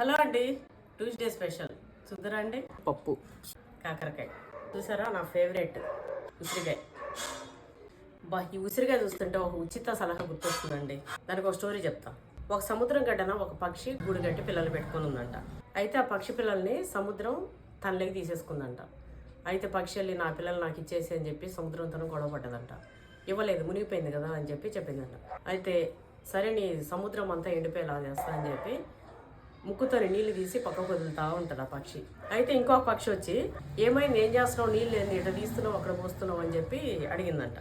Hello అండి. Tuesday special. చూద్దరా అండి? పప్పు. కాకరకాయ. చూసారా నా ఫేవరెట్ ఉసిరికాయ బా ఈ ఉసిరికాయ చూస్తుంటే ఒక ఉచిత సలహా గుర్తొస్తుందండి. దానికి ఒక స్టోరీ చెప్తా. ఒక సముద్రం గడ్డన ఒక పక్షి గూడు కట్టి పిల్లలు పెట్టుకొని ఉందంట. అయితే ఆ పక్షి పిల్లల్ని సముద్రం తనలోకి తీసేసుకుందంట. అయితే పక్షి వెళ్ళి నా పిల్లలు నాకు ఇచ్చేసి అని చెప్పి సముద్రంతో గొడవ పడ్డదంట. ఇవ్వలేదు మునిగిపోయింది కదా అని చెప్పి చెప్పిందంట. అయితే సరే నీ సముద్రం అంతా ఎండిపోయేలా చేస్తా అని చెప్పి ముక్కుతో నీళ్ళు తీసి పక్కకు వదులుతా ఉంటుంది ఆ పక్షి. అయితే ఇంకొక పక్షి వచ్చి ఏమైంది? ఏం చేస్తున్నావు? నీళ్ళు ఏంది? ఇట్లా తీస్తున్నావు? అక్కడ పోస్తున్నావు? అని చెప్పి అడిగిందంట.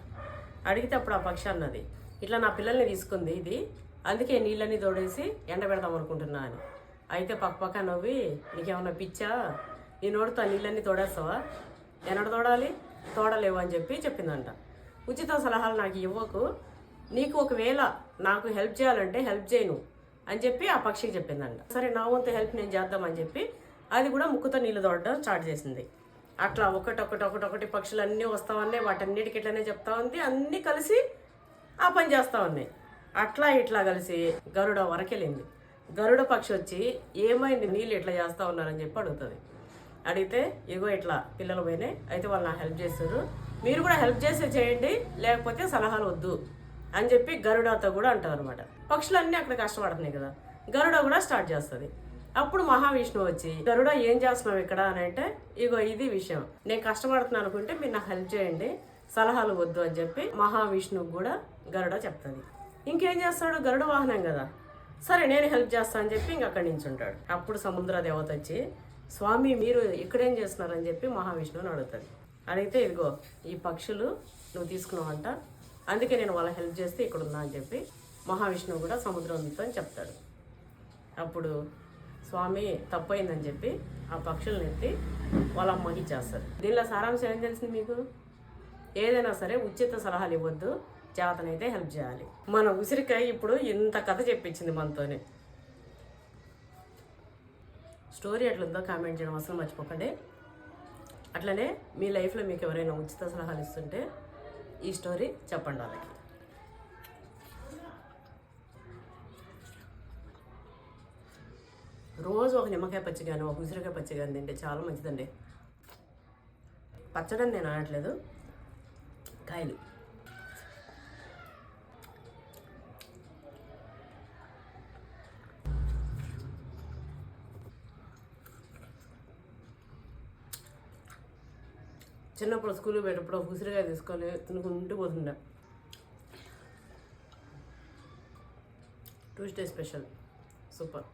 అడిగితే అప్పుడు ఆ పక్షి అన్నది ఇట్లా నా పిల్లల్ని తీసుకుంది ఇది అందుకే నీళ్ళని తోడేసి ఎండబెడదాం అనుకుంటున్నా అని. అయితే పక్క పక్క నవ్వి నీకేమన్నా పిచ్చా? నీ నోడుతో నీళ్ళన్నీ తోడేస్తావా? ఎన్నడ తోడాలి? తోడలేవు అని చెప్పి చెప్పిందంట. ఉచిత సలహాలు నాకు ఇవ్వకు. నీకు ఒకవేళ నాకు హెల్ప్ చేయాలంటే హెల్ప్ చేయను. అని చెప్పి ఆ పక్షికి చెప్పిందంట. సరే నా వంతు హెల్ప్ నేను చేద్దామని చెప్పి అది కూడా ముక్కుతో నీళ్ళు తోడడం స్టార్ట్ చేసింది. అట్లా ఒకటి ఒకటి ఒకటి ఒకటి పక్షులు అన్నీ వస్తా ఉన్నాయి వాటన్నిటికి ఇట్లనే చెప్తా ఉంది అన్నీ కలిసి ఆ పని చేస్తూ ఉన్నాయి. అట్లా ఇట్లా కలిసి గరుడ వరకెళ్ళింది గరుడ పక్షి వచ్చి ఏమైంది? నీళ్ళు ఇట్లా చేస్తా ఉన్నారని చెప్పి అడుగుతుంది. అడిగితే ఇగో ఇట్లా పిల్లలు పోయినాయి అయితే వాళ్ళు నా హెల్ప్ చేస్తారు మీరు కూడా హెల్ప్ చేసే చేయండి లేకపోతే సలహాలు వద్దు. అని చెప్పి గరుడతో కూడా అంటారు అనమాట పక్షులన్నీ అక్కడ కష్టపడుతున్నాయి కదా. గరుడ కూడా స్టార్ట్ చేస్తుంది. అప్పుడు మహావిష్ణువు వచ్చి గరుడ ఏం చేస్తున్నావు ఇక్కడ? అని అంటే ఇగో ఇది విషయం. నేను కష్టపడుతున్నాను అనుకుంటే మీరు నాకు హెల్ప్ చేయండి. సలహాలు వద్దు అని చెప్పి మహావిష్ణువు కూడా గరుడ చెప్తుంది. ఇంకేం చేస్తాడు? గరుడ వాహనం కదా. సరే నేను హెల్ప్ చేస్తా అని చెప్పి ఇంక అక్కడి నుంచి ఉంటాడు. అప్పుడు సముద్ర దేవత వచ్చి స్వామి మీరు ఇక్కడేం చేస్తున్నారని చెప్పి మహావిష్ణువుని అడుగుతుంది. అడిగితే ఇదిగో ఈ పక్షులు నువ్వు తీసుకున్నావంట. అందుకే నేను వాళ్ళ హెల్ప్ చేస్తే ఇక్కడ ఉన్నా అని చెప్పి మహావిష్ణువు కూడా సముద్రంతో అని చెప్తాడు. అప్పుడు స్వామి తప్పైందని చెప్పి ఆ పక్షులను ఎత్తి వాళ్ళ అమ్మకి చేస్తారు దీనిలో సారాంశం ఏం తెలిసింది మీకు? ఏదైనా సరే ఉచిత సలహాలు ఇవ్వద్దు చేతనైతే హెల్ప్ చేయాలి. మన ఉసిరికాయ ఇప్పుడు ఇంత కథ చెప్పించింది మనతోనే. స్టోరీ ఎట్లుందో కామెంట్ చేయడం అసలు మర్చిపోకండి. అట్లనే మీ లైఫ్లో మీకు ఎవరైనా ఉచిత సలహాలు ఇస్తుంటే ఈ స్టోరీ చెప్పండి వాళ్ళకి. రోజు ఒక నిమ్మకాయ పచ్చి కానీ ఒక ఉసిరికాయ పచ్చి కానీ తింటే చాలా మంచిదండి. పచ్చడని నేను ఆడట్లేదు కాయలు. చిన్నప్పుడు స్కూల్కి పోయేటప్పుడు ఉసిరికాయ తీసుకొని తినుకుంటూ పోతుండే. Tuesday special. సూపర్.